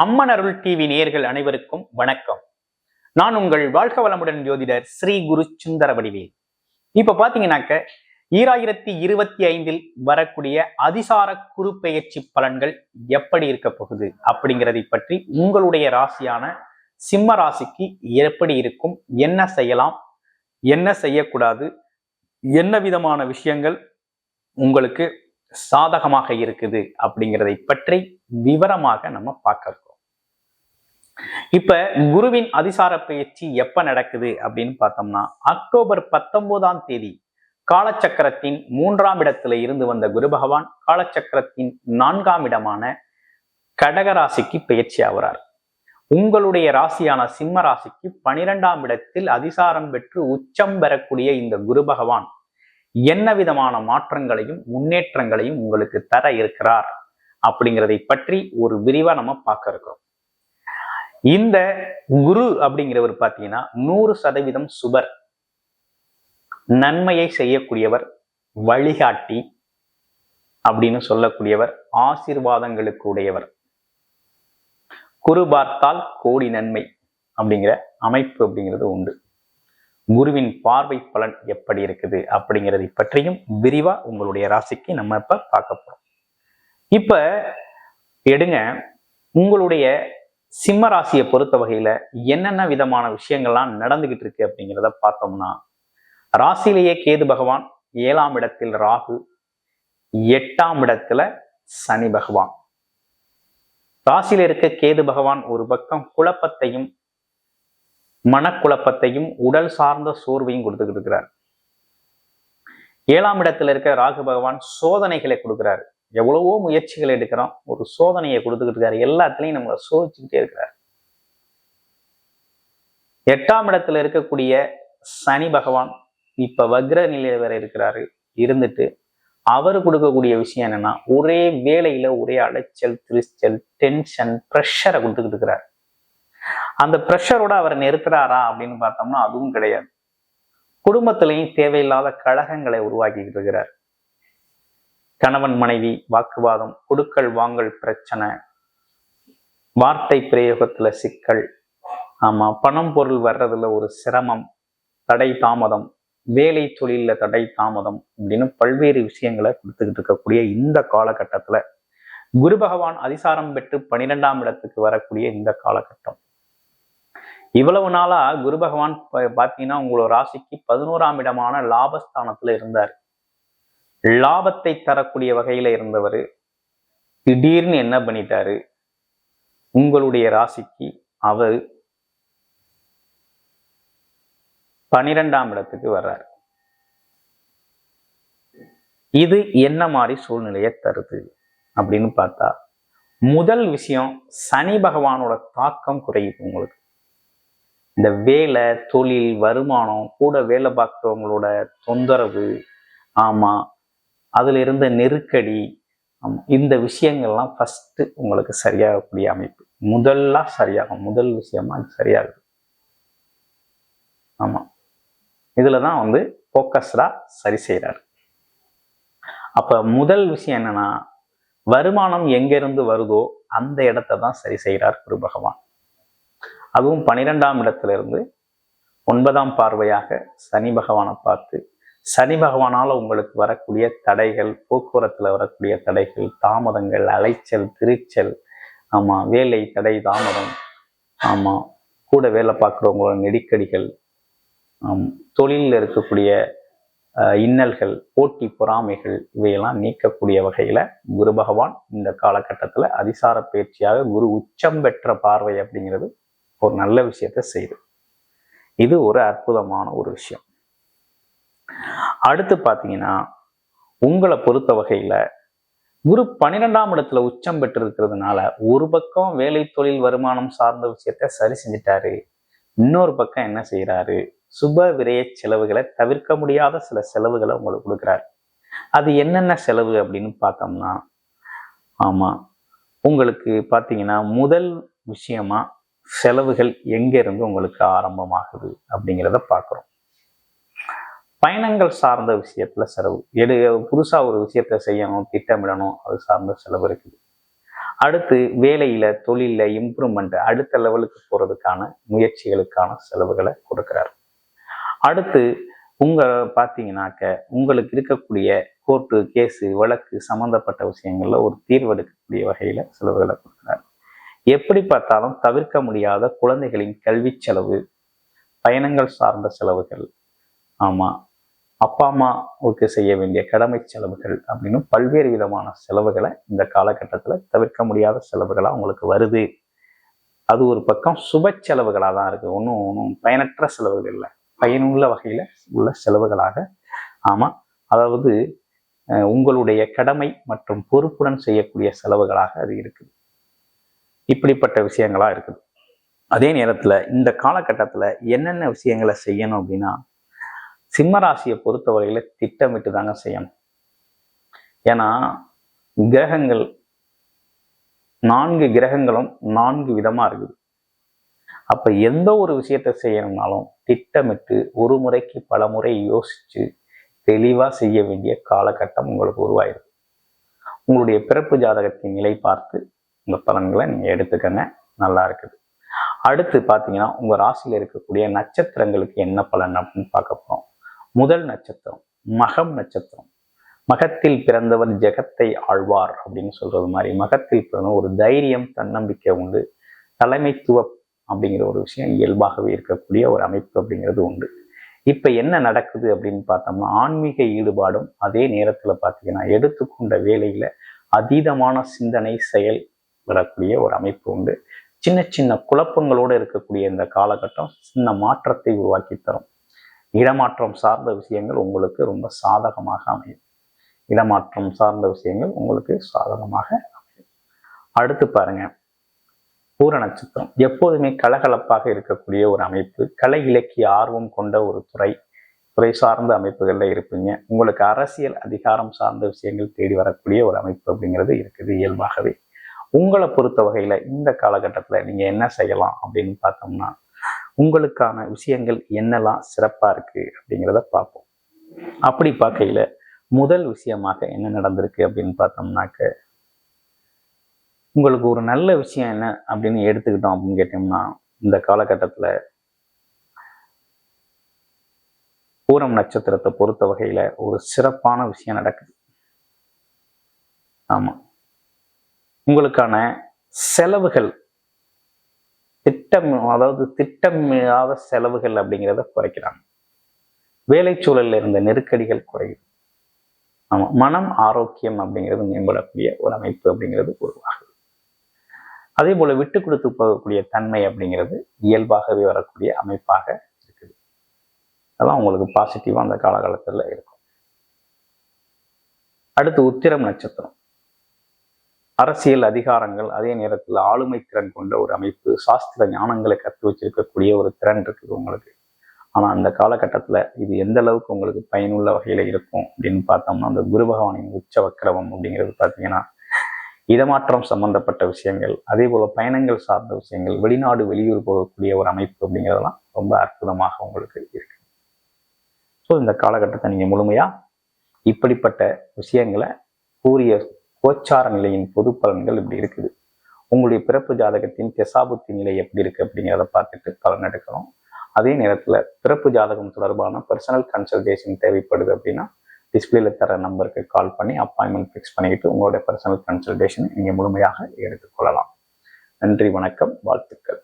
அம்மன் அருள் TV நேயர்கள் அனைவருக்கும் வணக்கம். நான் உங்கள் வாழ்க வளமுடன் ஜோதிடர் ஸ்ரீ குரு சுந்தர வடிவேல். இப்ப பாத்தீங்கன்னாக்க ஈராயிரத்தி இருபத்தி ஐந்தில் வரக்கூடிய அதிசார குரு பெயர்ச்சி பலன்கள் எப்படி இருக்க போகுது அப்படிங்கிறதை பற்றி உங்களுடைய ராசியான சிம்ம ராசிக்கு எப்படி இருக்கும் என்ன செய்யலாம் என்ன செய்யக்கூடாது என்ன விதமான விஷயங்கள் உங்களுக்கு சாதகமாக இருக்குது அப்படிங்கிறதை பற்றி விவரமாக நம்ம பார்க்கறோம் இப்ப குருவின் அதிசார பயிற்சி எப்ப நடக்குது அப்படின்னு பார்த்தோம்னா அக்டோபர் பத்தொன்பதாம் தேதி காலச்சக்கரத்தின் மூன்றாம் இடத்துல இருந்து வந்த குரு பகவான் காலச்சக்கரத்தின் நான்காம் இடமான கடகராசிக்கு பயிற்சி ஆகிறார். உங்களுடைய ராசியான சிம்ம ராசிக்கு பனிரெண்டாம் இடத்தில் அதிசாரம் பெற்று உச்சம் பெறக்கூடிய இந்த குரு பகவான் என்ன விதமான மாற்றங்களையும் முன்னேற்றங்களையும் உங்களுக்கு தர இருக்கிறார் அப்படிங்கிறதை பற்றி ஒரு விரிவா நம்ம பார்க்க இருக்கிறோம். இந்த குரு அப்படிங்கிறவர் பார்த்தீங்கன்னா நூறு சதவீதம் சுபர். நன்மையை செய்யக்கூடியவர் வழிகாட்டி அப்படின்னு சொல்லக்கூடியவர் ஆசீர்வாதங்களுக்கு உடையவர். குரு பார்த்தால் கோடி நன்மை அப்படிங்கிற அமைப்பு அப்படிங்கிறது உண்டு. குருவின் பார்வை பலன் எப்படி இருக்குது அப்படிங்கிறதை பற்றியும் விரிவா உங்களுடைய ராசிக்கு நம்ம இப்ப பார்க்க போறோம். இப்ப எடுங்க உங்களுடைய சிம்ம ராசியை பொறுத்த வகையில என்னென்ன விதமான விஷயங்கள்லாம் நடந்துகிட்டு இருக்கு அப்படிங்கிறத பார்த்தோம்னா ராசியிலேயே கேது பகவான் ஏழாம் இடத்தில் ராகு எட்டாம் இடத்துல சனி பகவான். ராசியில இருக்க கேது பகவான் ஒரு பக்கம் குழப்பத்தையும் மனக்குழப்பத்தையும் உடல் சார்ந்த சோர்வையும் கொடுத்துக்கிட்டு இருக்கிறார். ஏழாம் இடத்துல இருக்க ராகு பகவான் சோதனைகளை கொடுக்கிறாரு. எவ்வளவோ முயற்சிகள் எடுக்கிறோம். ஒரு சோதனையை கொடுத்துக்கிட்டு இருக்காரு. எல்லாத்துலயும் நம்மளை சோதிச்சுக்கிட்டே இருக்கிறார். எட்டாம் இடத்துல இருக்கக்கூடிய சனி பகவான் இப்ப வக்ர நிலையில வேற இருக்கிறாரு. இருந்துட்டு அவர் கொடுக்கக்கூடிய விஷயம் என்னன்னா ஒரே வேலையில ஒரே அலைச்சல் திருச்சல் டென்ஷன் ப்ரெஷரை கொடுத்துக்கிட்டு இருக்கிறார். அந்த ப்ரெஷரோட அவர் நிறுத்துறாரா அப்படின்னு பார்த்தோம்னா அதுவும் கிடையாது. குடும்பத்திலையும் தேவையில்லாத கழகங்களை உருவாக்கிக்கிட்டு இருக்கிறார். கணவன் மனைவி வாக்குவாதம் கொடுக்கல் வாங்கல் பிரச்சனை வார்த்தை பிரயோகத்துல சிக்கல். ஆமா பணம் பொருள் வர்றதுல ஒரு சிரமம் தடை தாமதம் வேலை தொழில தடை தாமதம் அப்படின்னு பல்வேறு விஷயங்களை கொடுத்துக்கிட்டு இருக்கக்கூடிய இந்த காலகட்டத்துல குரு பகவான் அதிசாரம் பெற்று பனிரெண்டாம் இடத்துக்கு வரக்கூடிய இந்த காலகட்டம். இவ்வளவு நாளா குரு பகவான் பாத்தீங்கன்னா உங்களோட ராசிக்கு பதினோராம் இடமான லாபஸ்தானத்துல இருந்தார். லாபத்தை தரக்கூடிய வகையில இருந்தவர். திடீர்னு என்ன பண்ணிட்டாரு? உங்களுடைய ராசிக்கு அவர் பனிரெண்டாம் இடத்துக்கு வர்றார். இது என்ன மாதிரி சூழ்நிலையை தருது? அப்படின்னு பார்த்தா முதல் விஷயம் சனி பகவானோட தாக்கம் குறையுது உங்களுக்கு. இந்த வேலை தொழில் வருமானம் கூட வேலை பார்க்குறவங்களோட தொந்தரவு ஆமா அதுல இருந்த நெருக்கடி இந்த விஷயங்கள்லாம் ஃபஸ்ட்டு உங்களுக்கு சரியாகக்கூடிய அமைப்பு. முதல்லா சரியாகும். முதல் விஷயமா அது சரியாகுது. ஆமாம் இதில் தான் வந்து ஃபோக்கஸ்டாக சரி செய்கிறாரு அப்ப முதல் விஷயம் என்னன்னா வருமானம் எங்கிருந்து வருதோ அந்த இடத்த தான் சரி செய்கிறார் குரு பகவான். அதுவும் பனிரெண்டாம் இடத்துல இருந்து ஒன்பதாம் பார்வையாக சனி பகவானை பார்த்து சனி பகவானால் உங்களுக்கு வரக்கூடிய தடைகள் போக்குவரத்தில் வரக்கூடிய தடைகள் தாமதங்கள் அலைச்சல் திருச்சல் ஆமாம் வேலை தடை தாமதம் ஆமாம் கூட வேலை பார்க்குறவங்களோட நெருக்கடிகள் தொழிலில் இருக்கக்கூடிய இன்னல்கள் போட்டி பொறாமைகள் இவையெல்லாம் நீக்கக்கூடிய வகையில் குரு பகவான் இந்த காலகட்டத்தில் அதிசார பயிற்சியாக குரு உச்சம் பெற்ற பார்வை அப்படிங்கிறது ஒரு நல்ல விஷயத்த செய்யுது இது ஒரு அற்புதமான ஒரு விஷயம். அடுத்து பார்த்தீங்கன்னா உங்களை பொறுத்த வகையில குரு பன்னிரெண்டாம் இடத்துல உச்சம் பெற்றிருக்கிறதுனால ஒரு பக்கம் வேலை தொழில் வருமானம் சார்ந்த விஷயத்த சரி செஞ்சிட்டாரு. இன்னொரு பக்கம் என்ன செய்யறாரு சுப விரய செலவுகளை தவிர்க்க முடியாத சில செலவுகளை உங்களுக்கு கொடுக்குறாரு. அது என்னென்ன செலவு அப்படின்னு பார்த்தோம்னா ஆமா உங்களுக்கு பார்த்தீங்கன்னா முதல் விஷயமா செலவுகள் எங்க இருந்து உங்களுக்கு ஆரம்பமாகுது அப்படிங்கிறத பார்க்குறோம். பயணங்கள் சார்ந்த விஷயத்துல செலவு. எடு புதுசா ஒரு விஷயத்த செய்யணும் திட்டமிடணும் அது சார்ந்த செலவு இருக்குது. அடுத்து வேலையில தொழில இம்ப்ரூவ்மெண்ட் அடுத்த லெவலுக்கு போறதுக்கான முயற்சிகளுக்கான செலவுகளை கொடுக்குறாரு. அடுத்து உங்க பார்த்தீங்கன்னாக்க உங்களுக்கு இருக்கக்கூடிய கோர்ட்டு கேஸு வழக்கு சம்பந்தப்பட்ட விஷயங்கள்ல ஒரு தீர்வெடுக்கக்கூடிய வகையில செலவுகளை கொடுக்குறாரு. எப்படி பார்த்தாலும் தவிர்க்க முடியாத குழந்தைகளின் கல்வி செலவு பயணங்கள் சார்ந்த செலவுகள். ஆமா அப்பா அம்மாவுக்கு செய்ய வேண்டிய கடமை செலவுகள் அப்படின்னு பல்வேறு விதமான செலவுகளை இந்த காலகட்டத்தில் தவிர்க்க முடியாத செலவுகளாக உங்களுக்கு வருது. அது ஒரு பக்கம் சுப செலவுகளாக தான் இருக்குது. ஒன்றும் ஒன்றும் பயனற்ற செலவுகள் இல்லை. பயனுள்ள வகையில் உள்ள செலவுகளாக. ஆமாம் அதாவது உங்களுடைய கடமை மற்றும் பொறுப்புடன் செய்யக்கூடிய செலவுகளாக அது இருக்குது. இப்படிப்பட்ட விஷயங்களாக இருக்குது. அதே நேரத்தில் இந்த காலகட்டத்தில் என்னென்ன விஷயங்களை செய்யணும் அப்படின்னா சிம்ம ராசியை பொறுத்தவரையில திட்டமிட்டு தாங்க செய்யணும். ஏன்னா கிரகங்கள் நான்கு கிரகங்களும் நான்கு விதமா இருக்குது. அப்ப எந்த ஒரு விஷயத்த செய்யணும்னாலும் திட்டமிட்டு ஒரு முறைக்கு பல முறை யோசிச்சு தெளிவா செய்ய வேண்டிய காலகட்டம் உங்களுக்கு உருவாயிருக்கு உங்களுடைய பிறப்பு ஜாதகத்தின் நிலை பார்த்து உங்க பலன்களை நீங்க எடுத்துக்கங்க. நல்லா இருக்குது. அடுத்து பார்த்தீங்கன்னா உங்க ராசியில இருக்கக்கூடிய நட்சத்திரங்களுக்கு என்ன பலன் அப்படின்னு பார்க்க போறோம். முதல் நட்சத்திரம் மகம் நட்சத்திரம். மகத்தில் பிறந்தவர் ஜெகத்தை ஆழ்வார் அப்படின்னு சொல்றது மாதிரி மகத்தில் பிறந்த ஒரு தைரியம் தன்னம்பிக்கை உண்டு. தலைமைத்துவம் அப்படிங்கிற ஒரு விஷயம் இயல்பாகவே இருக்கக்கூடிய ஒரு அமைப்பு அப்படிங்கிறது உண்டு. இப்ப என்ன நடக்குது அப்படின்னு பார்த்தோம்னா ஆன்மீக ஈடுபாடும் அதே நேரத்துல பார்த்தீங்கன்னா எடுத்துக்கொண்ட வேலையில அதீதமான சிந்தனை செயல் விடக்கூடிய ஒரு அமைப்பு உண்டு. சின்ன சின்ன குழப்பங்களோடு இருக்கக்கூடிய இந்த காலகட்டம் சின்ன மாற்றத்தை உருவாக்கி தரும். இடமாற்றம் சார்ந்த விஷயங்கள் உங்களுக்கு ரொம்ப சாதகமாக அமையும். இடமாற்றம் சார்ந்த விஷயங்கள் உங்களுக்கு சாதகமாக அமையும். அடுத்து பாருங்க. பூர நட்சத்திரம். எப்போதுமே கலகலப்பாக இருக்கக்கூடிய ஒரு அமைப்பு. கலை இலக்கிய ஆர்வம் கொண்ட ஒரு துறை. துறை சார்ந்த அமைப்புகளில் இருப்பீங்க. உங்களுக்கு அரசியல் அதிகாரம் சார்ந்த விஷயங்கள் தேடி வரக்கூடிய ஒரு அமைப்பு அப்படிங்கிறது இருக்குது இயல்பாகவே. உங்களை பொறுத்த வகையில் இந்த காலகட்டத்தில் நீங்கள் என்ன செய்யலாம் அப்படின்னு பார்த்தோம்னா உங்களுக்கான விஷயங்கள் என்னெல்லாம் சிறப்பாக இருக்கு அப்படிங்கிறத பார்ப்போம். அப்படி பார்க்கையில முதல் விஷயமாக என்ன நடந்திருக்கு அப்படின்னு பார்த்தோம்னாக்க உங்களுக்கு ஒரு நல்ல விஷயம் என்ன அப்படின்னு எடுத்துக்கிட்டோம் அப்படின்னு கேட்டோம்னா இந்த காலகட்டத்தில் பூரம் நட்சத்திரத்தை பொறுத்த வகையில ஒரு சிறப்பான விஷயம் நடக்குது. ஆமா. உங்களுக்கான செலவுகள் திட்டம் அதாவது திட்டமிடாத செலவுகள் அப்படிங்கிறத குறைக்கிறாங்க. வேலை சூழலில் இருந்த நெருக்கடிகள் குறையுது ஆமா மனம் ஆரோக்கியம் அப்படிங்கிறது மேம்படக்கூடிய ஒரு அமைப்பு அப்படிங்கிறது உருவாகுது. அதே போல விட்டு கொடுத்து போகக்கூடிய தன்மை அப்படிங்கிறது இயல்பாகவே வரக்கூடிய அமைப்பாக இருக்குது. அதெல்லாம் உங்களுக்கு பாசிட்டிவாக அந்த காலகட்டத்தில் இருக்கும். அடுத்து உத்திரம் நட்சத்திரம். அரசியல் அதிகாரங்கள் அதே நேரத்தில் ஆளுமை திறன் கொண்ட ஒரு அமைப்பு சாஸ்திர ஞானங்களை கற்று வச்சிருக்கக்கூடிய ஒரு திறன் இருக்குது உங்களுக்கு. ஆனால் அந்த காலகட்டத்தில் இது எந்த அளவுக்கு உங்களுக்கு பயனுள்ள வகையில் இருக்கும் அப்படின்னு பார்த்தோம்னா அந்த குரு பகவானின் உச்ச வக்கிரவம் அப்படிங்கிறது பார்த்தீங்கன்னா இடமாற்றம் சம்பந்தப்பட்ட விஷயங்கள் அதே போல பயணங்கள் சார்ந்த விஷயங்கள் வெளிநாடு வெளியூர் போகக்கூடிய ஒரு அமைப்பு அப்படிங்கிறதெல்லாம் ரொம்ப அற்புதமாக உங்களுக்கு இருக்கு. ஸோ இந்த காலகட்டத்தை நீங்கள் முழுமையாக இப்படிப்பட்ட விஷயங்களை கூறிய கோச்சார நிலையின் பொது பலன்கள் இப்படி இருக்குது. உங்களுடைய பிறப்பு ஜாதகத்தின் திசாபுத்தி நிலை எப்படி இருக்கு அப்படிங்கிறத பார்த்துட்டு பலன் எடுக்கணும் அதே நேரத்தில் பிறப்பு ஜாதகம் தொடர்பான பர்சனல் கன்சல்டேஷன் தேவைப்படுது அப்படின்னா டிஸ்பிளேல தர நம்பருக்கு கால் பண்ணி அப்பாயின்மெண்ட் ஃபிக்ஸ் பண்ணிக்கிட்டு உங்களுடைய பர்சனல் கன்சல்டேஷன் நீங்கள் முழுமையாக எடுத்துக்கொள்ளலாம் நன்றி வணக்கம் வாழ்த்துக்கள்.